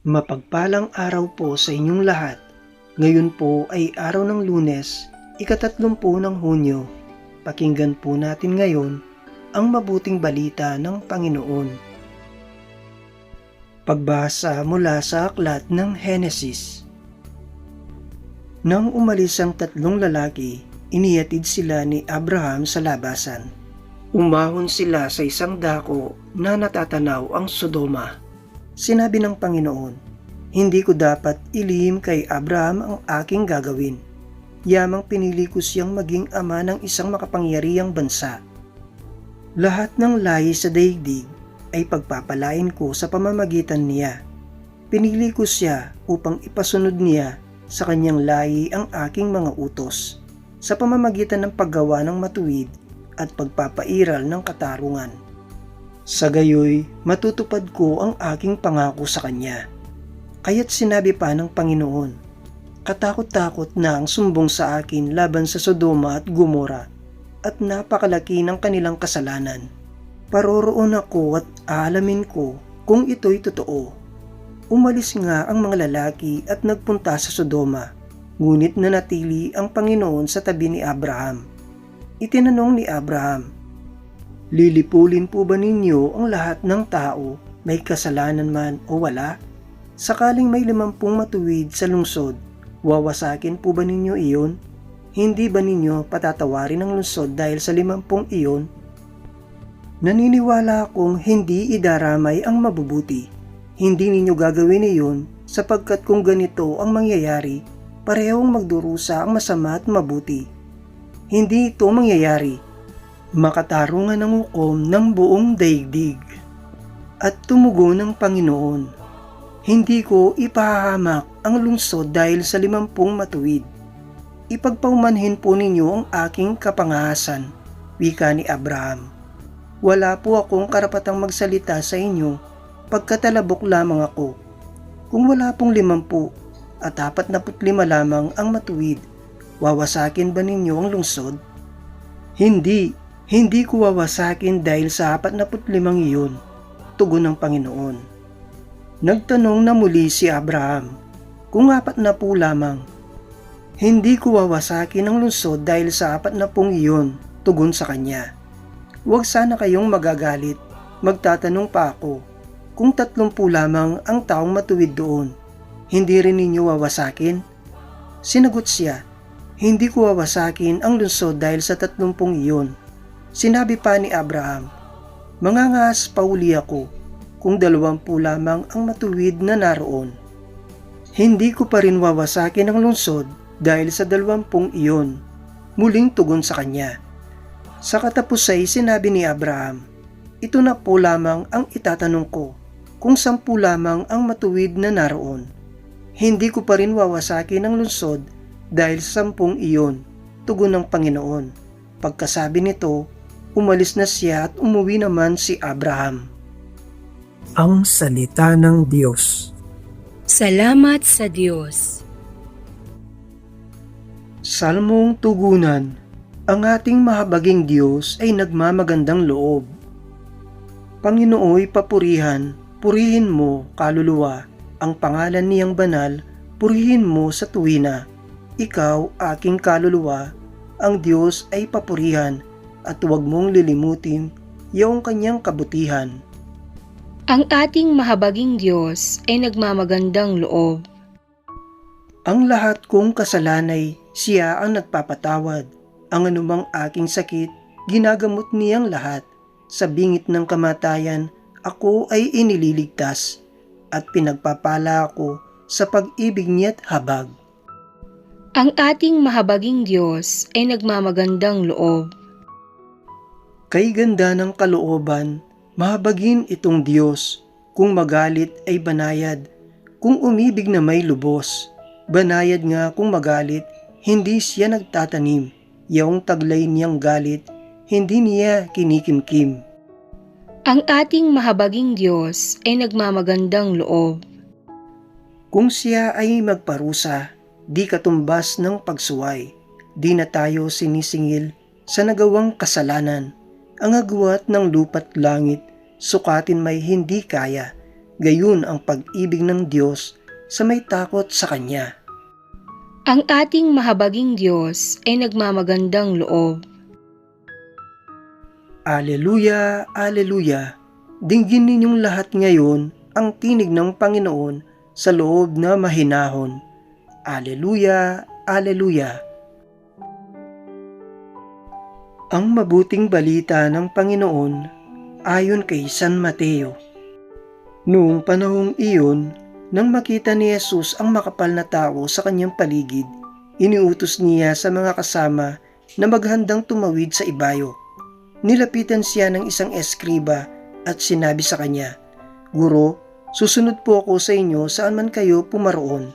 Mapagpalang araw po sa inyong lahat. Ngayon po ay araw ng lunes, ikatatlumpو ng Hunyo. Pakinggan po natin ngayon ang mabuting balita ng Panginoon. Pagbasa mula sa aklat ng Henesis. Nang umalis ang tatlong lalaki, iniyatid sila ni Abraham sa labasan. Umahon sila sa isang dako na natatanaw ang Sodoma. Sinabi ng Panginoon, Hindi ko dapat ilihim kay Abraham ang aking gagawin. Yamang pinili ko siyang maging ama ng isang makapangyarihang bansa. Lahat ng lahi sa daigdig ay pagpapalain ko sa pamamagitan niya. Pinili ko siya upang ipasunod niya sa kanyang lahi ang aking mga utos sa pamamagitan ng paggawa ng matuwid at pagpapairal ng katarungan. Sa gayoy, matutupad ko ang aking pangako sa kanya. Kaya't sinabi pa ng Panginoon, Katakot-takot na ang sumbong sa akin laban sa Sodoma at Gomora at napakalaki ng kanilang kasalanan. Paroroon ako at aalamin ko kung ito'y totoo. Umalis nga ang mga lalaki at nagpunta sa Sodoma, ngunit nanatili ang Panginoon sa tabi ni Abraham. Itinanong ni Abraham, Lilipulin po ba ninyo ang lahat ng tao, may kasalanan man o wala? Sakaling may limampung matuwid sa lungsod, wawasakin po ba ninyo iyon? Hindi ba ninyo patatawarin ang lungsod dahil sa limampung iyon? Naniniwala akong hindi idaramay ang mabubuti. Hindi ninyo gagawin iyon sapagkat kung ganito ang mangyayari, parehong magdurusa ang masama at mabuti. Hindi ito mangyayari. Makatarungan ang hukom ng buong daigdig. At tumugo ng Panginoon, Hindi ko ipahahamak ang lungsod dahil sa limampung matuwid. Ipagpaumanhin po ninyo ang aking kapangahasan, wika ni Abraham. Wala po akong karapatang magsalita sa inyo pagkatalabok lamang ako. Kung wala pong limampu at apat na lima lamang ang matuwid, wawasakin ba ninyo ang lungsod? Hindi, hindi ko wawasakin dahil sa apat na limang iyon, tugon ng Panginoon. Nagtanong na muli si Abraham, kung apat na po lamang, hindi ko wawasakin ang lungsod dahil sa apat na pong iyon, tugon sa kanya. Huwag sana kayong magagalit, magtatanong pa ako, kung tatlumpu lamang ang taong matuwid doon, hindi rin ninyo wawasakin? Sinagot siya, hindi ko wawasakin ang lungsod dahil sa tatlumpung iyon. Sinabi pa ni Abraham, Mangangas pauli ako kung dalawampu lamang ang matuwid na naroon. Hindi ko pa rin wawasakin ang lungsod dahil sa dalawampung iyon. Muling tugon sa kanya. Sa katapusay sinabi ni Abraham, Ito na po lamang ang itatanong ko kung sampu lamang ang matuwid na naroon. Hindi ko pa rin wawasakin ang lungsod dahil sa sampung iyon, tugon ng Panginoon. Pagkasabi nito, umalis na siya at umuwi naman si Abraham. Ang Salita ng Diyos. Salamat sa Diyos. Salmong Tugunan Ang ating mahabaging Diyos ay nagmamagandang loob. Panginooy papurihan, purihin mo, kaluluwa, ang pangalan niyang banal, purihin mo sa tuwina. Ikaw, aking kaluluwa, ang Diyos ay papurihan at huwag mong lilimutin yung kanyang kabutihan. Ang ating mahabaging Diyos ay nagmamagandang loob. Ang lahat kong kasalanay, siya ang nagpapatawad. Ang anumang aking sakit, ginagamot niyang lahat. Sa bingit ng kamatayan, ako ay inililigtas at pinagpapala ako sa pag-ibig niya't habag. Ang ating mahabaging Diyos ay nagmamagandang loob. Kay ganda ng kalooban, mahabagin itong Diyos. Kung magalit ay banayad, kung umibig na may lubos. Banayad nga kung magalit, hindi siya nagtatanim. Yung taglay niyang galit, hindi niya kinikimkim. Ang ating mahabaging Diyos ay nagmamagandang loob. Kung siya ay magparusa, di katumbas ng pagsuway, di na tayo sinisingil sa nagawang kasalanan. Ang agwat ng lupat langit, sukatin may hindi kaya, Gayon ang pag-ibig ng Diyos sa may takot sa Kanya. Ang ating mahabaging Diyos ay nagmamagandang loob. Aleluya, Aleluya. Dinggin ninyong lahat ngayon ang tinig ng Panginoon sa loob na mahinahon. Aleluya, Aleluya. Ang mabuting balita ng Panginoon ayon kay San Mateo. Noong panahong iyon, nang makita ni Jesus ang makapal na tao sa kanyang paligid, iniutos niya sa mga kasama na maghandang tumawid sa ibayo. Nilapitan siya ng isang eskriba at sinabi sa kanya, Guro, susunod po ako sa inyo saan man kayo pumaroon.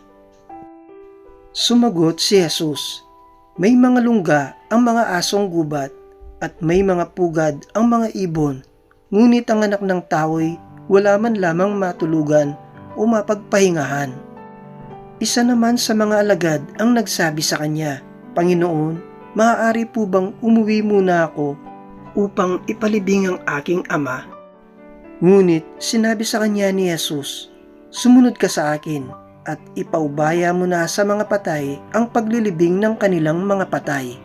Sumagot si Jesus, May mga lungga ang mga asong gubat at may mga pugad ang mga ibon, ngunit ang anak ng tao'y wala man lamang matulugan o mapagpahingahan. Isa naman sa mga alagad ang nagsabi sa kanya, Panginoon, maaari po bang umuwi muna ako upang ipalibing ang aking ama? Ngunit sinabi sa kanya ni Jesus, Sumunod ka sa akin at ipaubaya mo na sa mga patay ang paglilibing ng kanilang mga patay.